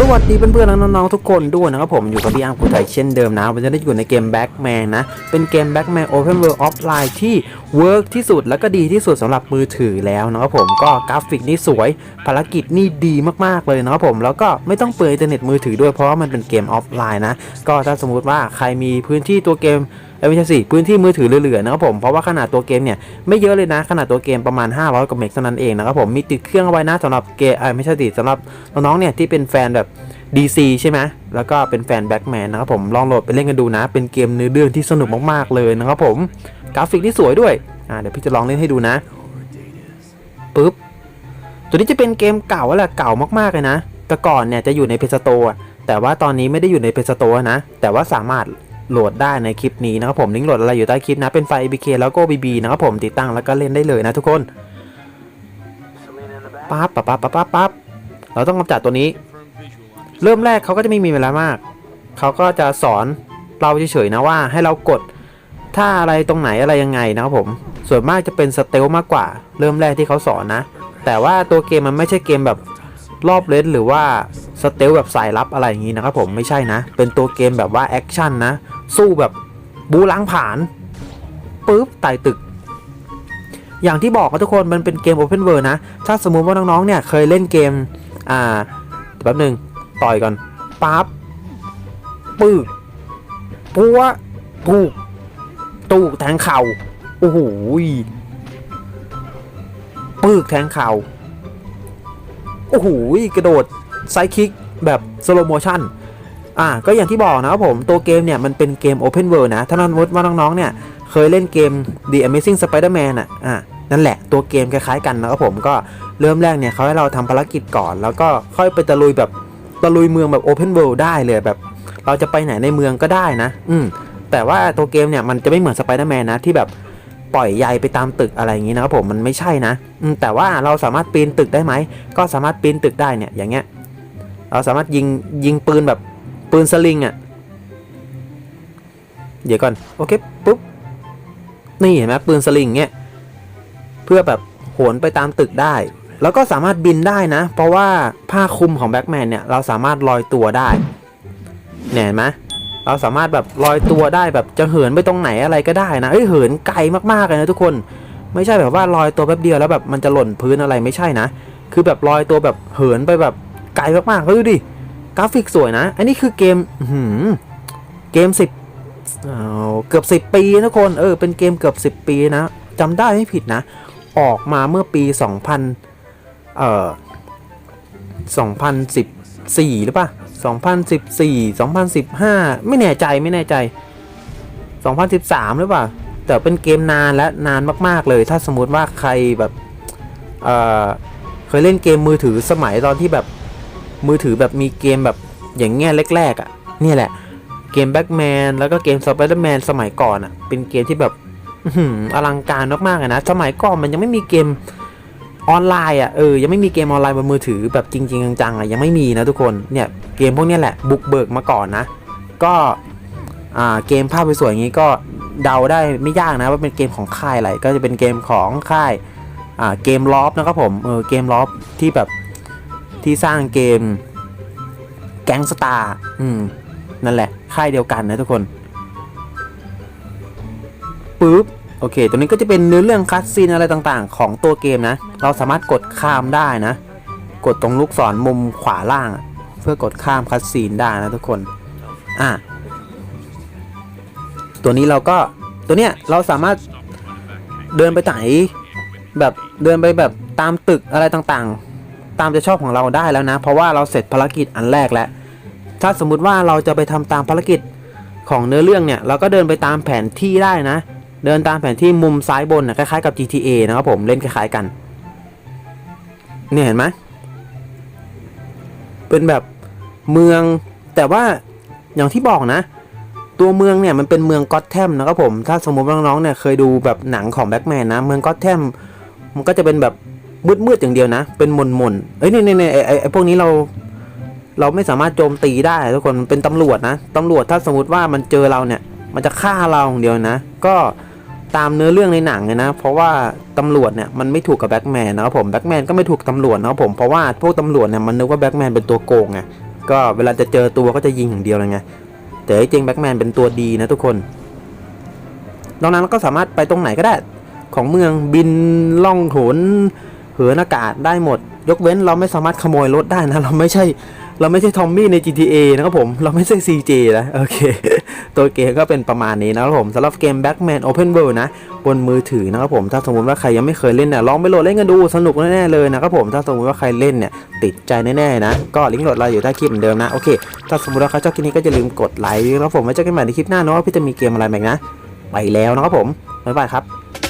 สวัสดีเพื่อนๆและน้องๆทุกคนด้วยนะครับผมอยู่กับพี่อาร์มกุไทยเช่นเดิมนะวันนี้ได้อยู่ในเกม Backman นะ เป็นเกม Backman Open World Offline ที่เวิร์กที่สุดและก็ดีที่สุดสำหรับมือถือแล้วนะครับผมก็กราฟิกนี่สวย ภารกิจนี่ดีมากๆเลยนะครับผมแล้วก็ไม่ต้องเปิดอินเทอร์เน็ตมือถือด้วยเพราะว่ามันเป็นเกมออฟไลน์นะ ก็ถ้าสมมติว่าใครมีพื้นที่ตัวเกม ไม่ใช่สิพื้นที่มือถือเหลือๆนะครับผมเพราะว่าขนาดตัวเกมเนี่ยไม่เยอะเลยนะขนาดตัวเกมประมาณ 500กว่าเมกเท่านั้นเองนะครับผมมีติดเครื่องเอาไว้นะสำหรับเกมอ้ยไม่ใช่ติสำหรับน้องๆเนี่ยที่เป็นแฟนแบบ DC ใช่ไหมแล้วก็เป็นแฟนแบ็กแมนนะครับผมลองโหลดไปเล่นกันดูนะ เป็นเกมเนื้อเรื่องที่สนุกมากๆเลยนะครับผมกราฟิกที่สวยด้วยอ่าเดี๋ยวพี่จะลองเล่นให้ดูนะปึ๊บตัวนี้จะเป็นเกมเก่าแล้วแหละเก่ามากๆเลยนะแต่ก่อนเนี่ยจะอยู่ในเพจสโตร์แต่ว่าตอนนี้ไม่ได้อยู่ในเพจสโตร์นะ แต่ว่าสามารถ โหลดได้ในคลิปนี้นะครับผมลิงก์โหลดอะไรอยู่ใต้คลิปนะเป็นไฟ ABK แล้วก็ BB นะครับผมติดตั้งแล้วก็เล่นได้เลยนะทุกคนปั๊บปั๊บปั๊บปั๊บปั๊บเราต้องกำจัดตัวนี้ เริ่มแรกเขาก็จะไม่มีเวลามาก เขาก็จะสอนเราเฉยๆนะว่าให้เรากดท่าอะไรตรงไหนอะไรยังไงนะครับผม ส่วนมากจะเป็นสเตลมากกว่า เริ่มแรกที่เขาสอนนะ แต่ว่าตัวเกมมันไม่ใช่เกมแบบรอบเลนหรือว่าสเตลแบบสายลับอะไรอย่างนี้นะครับผมไม่ใช่นะ เป็นตัวเกมแบบว่าแอคชั่นนะ สู้แบบบูล้างผาญปุ๊บไต่ตึก อย่างที่บอกครับทุกคนมันเป็นเกม Open World นะ ถ้าสมมุติว่าน้องๆเนี่ยเคยเล่นเกม อ่าแป๊บหนึ่งต่อยก่อนปั๊บปึ๊กปัวปูกตูกแทงเข่าโอ้โหปึกแทงเข่าโอ้โหกระโดดไซคิกแบบสโลโมชั่น อ่าก็อย่างที่บอกนะครับผมตัวเกมเนี่ยมันเป็นเกม Open World นะ ถ้าน้องว่าน้องๆเนี่ยเคยเล่นเกม The Amazing Spider-Man อะอ่านั่นแหละตัวเกมคล้ายๆกันนะครับผมก็เริ่มแรกเนี่ยเขาให้เราทำภารกิจก่อน แล้วก็ค่อยไปตะลุยแบบตะลุยเมืองแบบ Open World ได้เลยแบบ เราจะไปไหนในเมืองก็ได้นะ อืมแต่ว่าตัวเกมเนี่ยมันจะไม่เหมือน Spider-Man นะที่แบบปล่อยใยไปตามตึกอะไรอย่างนี้นะครับผมมันไม่ใช่นะอืมแต่ว่าเราสามารถปีนตึกได้ไหมก็สามารถปีนตึกได้เนี่ยอย่างเงี้ยเราสามารถยิงยิงปืนแบบ ปืนสลิงอะ่ะ เดี๋ยวก่อน โอเคปุ๊บ นี่เห็นไหมปืนสลิงเงี้ย เพื่อแบบโหนไปตามตึกได้ แล้วก็สามารถบินได้นะ เพราะว่าผ้าคลุมของแบ็กแมนเนี่ย เราสามารถลอยตัวได้เนี่ยเห็นไหมเราสามารถแบบลอยตัวได้แบบจะเหินไปตรงไหนอะไรก็ได้นะเฮ้ยเหินไกลมากๆเลยนะทุกคน ไม่ใช่แบบว่าลอยตัวแป๊บเดียวแล้วแบบมันจะหล่นพื้นอะไรไม่ใช่นะ คือแบบลอยตัวแบบเหินไปแบบไกลมากๆเฮ้ยดูดิ กราฟิกสวยนะ อันนี้คือเกมหือเกมสิบเกือบสิบปีนะทุกคน เออ เป็นเกมเกือบสิบปีนะจำได้ไม่ผิดนะ ออกมาเมื่อปี 2000 เอ่อ 2014 หรือปะ2014 2015 ไม่แน่ใจไม่แน่ใจ 2013 หรือเปล่า แต่เป็นเกมนานและนานมากๆเลย ถ้าสมมุติว่าใครแบบ เอ่อ เคยเล่นเกมมือถือสมัยตอนที่แบบ มือถือแบบมีเกมแบบอย่างเงี้ยแรกๆอะ่ะนี่แหละ เกมแบ็กแมนแล้วก็เกมสไปเดอร์แมนสมัยก่อนอะ่ะ เป็นเกมที่แบบอลังการมากๆเลยนะสมัยก่อนมันยังไม่มีเกมออนไลน์อะเออยังไม่มีเกมออนไลน์บนมือถือแบบจริง ๆ จังๆอะยังไม่มีนะทุกคนเนี่ยเกมพวกนี้แหละบุกเบิกมาก่อนนะ ก็อ่าเกมภาพสวยๆอย่างงี้ก็เดาได้ไม่ยากนะว่าเป็นเกมของค่ายอะไรก็จะเป็นเกมของค่ายอ่าเกมลอฟนะครับผมเออเกมลอฟที่แบบ ที่สร้างเกมแก๊งสตาร์อืม นั่นแหละ ค่ายเดียวกันนะทุกคนปึ๊บโอเค ตัวนี้ก็จะเป็นเนื้อเรื่องคัสซีนอะไรต่างๆ ของตัวเกมนะ เราสามารถกดข้ามได้นะ กดตรงลูกศรมุมขวาล่าง เพื่อกดข้ามคัสซีนได้นะทุกคน อะ ตัวนี้เราก็ ตัวเนี้ยเราสามารถเดินไปไหนแบบเดินไปแบบตามตึกอะไรต่างๆ ตามใจชอบของเราได้แล้วนะ เพราะว่าเราเสร็จภารกิจอันแรกแล้ว ถ้าสมมุติว่าเราจะไปทำตามภารกิจของเนื้อเรื่องเนี่ย เราก็เดินไปตามแผนที่ได้นะ เดินตามแผนที่มุมซ้ายบนนะคล้ายๆกับ GTA นะครับผมเล่นคล้ายๆกัน เนี่ยเห็นไหมเป็นแบบเมืองแต่ว่าอย่างที่บอกนะ ตัวเมืองเนี่ยมันเป็นเมืองก็อตแทมนะครับผม ถ้าสมมติว่าน้องๆเนี่ยเคยดูแบบหนังของแบ็กแมนนะ เมืองก็อตแทมมันก็จะเป็นแบบ มืดๆอย่างเดียวนะ เป็นมนๆเอ้ยนี่นี่นี่ไอ้ไอ้ไอ้พวกนี้เราเราไม่สามารถโจมตีได้ทุกคนเป็นตำรวจนะตำรวจถ้าสมมติว่ามันเจอเราเนี่ย มันจะฆ่าเราอย่างเดียวนะ ก็ตามเนื้อเรื่องในหนังเลยนะ เพราะว่าตำรวจเนี่ยมันไม่ถูกกับแบ็กแมนนะครับผมแบ็กแมนก็ไม่ถูกตำรวจนะครับผมเพราะว่าพวกตำรวจเนี่ยมันนึกว่าแบ็กแมนเป็นตัวโกงไงก็เวลาจะเจอตัวก็จะยิงอย่างเดียวเลยไงแต่จริงแบ็กแมนเป็นตัวดีนะทุกคนดังนั้นก็สามารถไปตรงไหนก็ได้ ของเมืองบินล่องโหน เหินอากาศได้หมด ยกเว้นเราไม่สามารถขโมยรถได้นะ เราไม่ใช่เราไม่ใช่ทอมมี่ใน GTA นะครับผม เราไม่ใช่ CJ นะ โอเค ตัวเกมก็เป็นประมาณนี้นะครับผมสำหรับเกม Backman Open World นะ บนมือถือนะครับผม ถ้าสมมติว่าใครยังไม่เคยเล่นเนี่ยลองไปโหลดเล่นกันดูสนุกแน่ๆเลยนะครับผม ถ้าสมมติว่าใครเล่นเนี่ยติดใจแน่ๆนะ ก็ลิงก์โหลดเราอยู่ใต้คลิปเหมือนเดิมนะ โอเค ถ้าสมมติว่าใครชอบคลิปนี้ก็อย่าลืมกดไลค์นะครับผมไว้เจอกันใหม่ในคลิปหน้าเนาะว่าพี่จะมีเกมอะไรมาอีกนะ ไปแล้วนะครับผมบ๊ายบายครับ